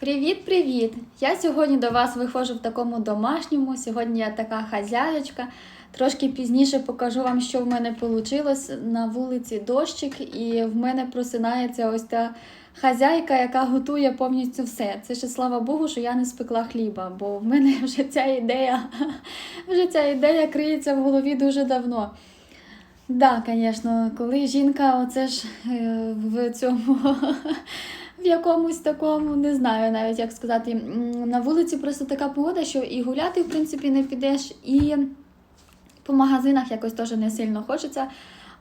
Привіт-привіт! Я сьогодні до вас виходжу в такому домашньому. Сьогодні я така хазяєчка. Трошки пізніше покажу вам, що в мене вийшло. На вулиці дощик, і в мене просинається ось та хазяйка, яка готує повністю все. Це ще слава Богу, що я не спекла хліба, бо в мене вже ця ідея, вже ця ідея криється в голові дуже давно. Так, да, звісно, коли жінка, оце ж е, в цьому в якомусь такому, не знаю навіть як сказати. На вулиці просто така погода, що і гуляти, в принципі, не підеш, і по магазинах якось теж не сильно хочеться.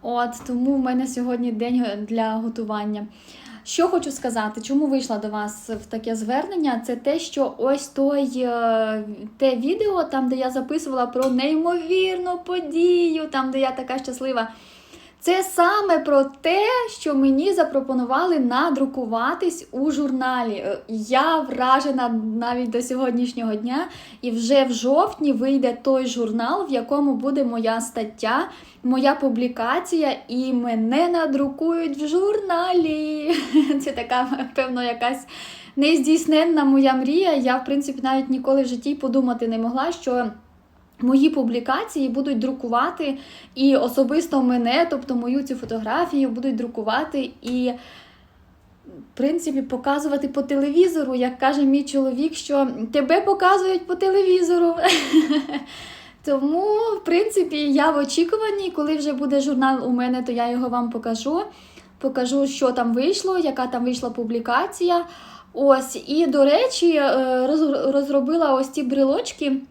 От тому в мене сьогодні день для готування. Що хочу сказати, чому вийшла до вас в таке звернення? Це те, що ось той е, те відео, там де я записувала про неймовірну подію, там де я така щаслива. Це саме про те, що мені запропонували надрукуватись у журналі. Е, Я вражена навіть до сьогоднішнього дня, і вже в жовтні вийде той журнал, в якому буде моя стаття, моя публікація, і мене надрукують в журналі. Це така, певно, якась нездійсненна моя мрія. Я, в принципі, навіть ніколи в житті подумати не могла, що. Мої публікації будуть друкувати і особисто мене, тобто мою цю фотографію, будуть друкувати і, в принципі, показувати по телевізору, як каже мій чоловік, що тебе показують по телевізору. Тому, в принципі, я в очікуванні, коли вже буде журнал у мене, то я його вам покажу. Покажу, що там вийшло, яка там вийшла публікація. Ось, і, до речі, е, розробила ось ці брелочки.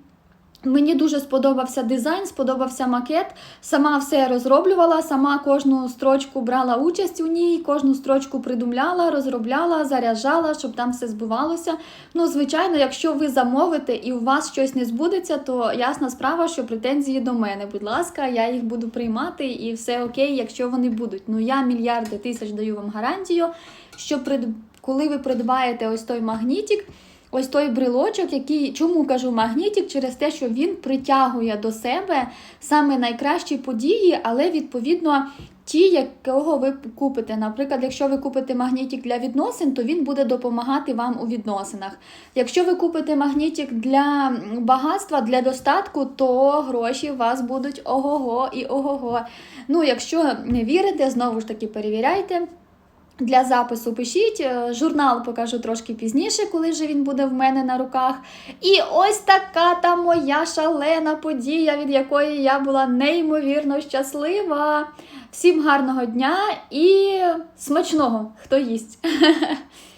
Мені дуже сподобався дизайн, сподобався макет. Сама все розроблювала, сама кожну строчку брала участь у ній, кожну строчку придумляла, розробляла, заряджала, щоб там все збувалося. Ну, звичайно, якщо ви замовите і у вас щось не збудеться, то ясна справа, що претензії до мене. Будь ласка, я їх буду приймати і все окей, якщо вони будуть. Ну я мільярди тисяч даю вам гарантію, що прид... коли ви придбаєте ось той магнітик. Ось той брелочок, який чому кажу магнітик, через те, що він притягує до себе саме найкращі події, але відповідно ті, якого ви купите. Наприклад, якщо ви купите магнітик для відносин, то він буде допомагати вам у відносинах. Якщо ви купите магнітик для багатства, для достатку, то гроші у вас будуть ого-го і ого-го. Ну, якщо не вірите, знову ж таки перевіряйте. Для запису пишіть, Е, журнал покажу трошки пізніше, коли вже він буде в мене на руках. І ось така та моя шалена подія, від якої я була неймовірно щаслива. Всім гарного дня і смачного, хто їсть.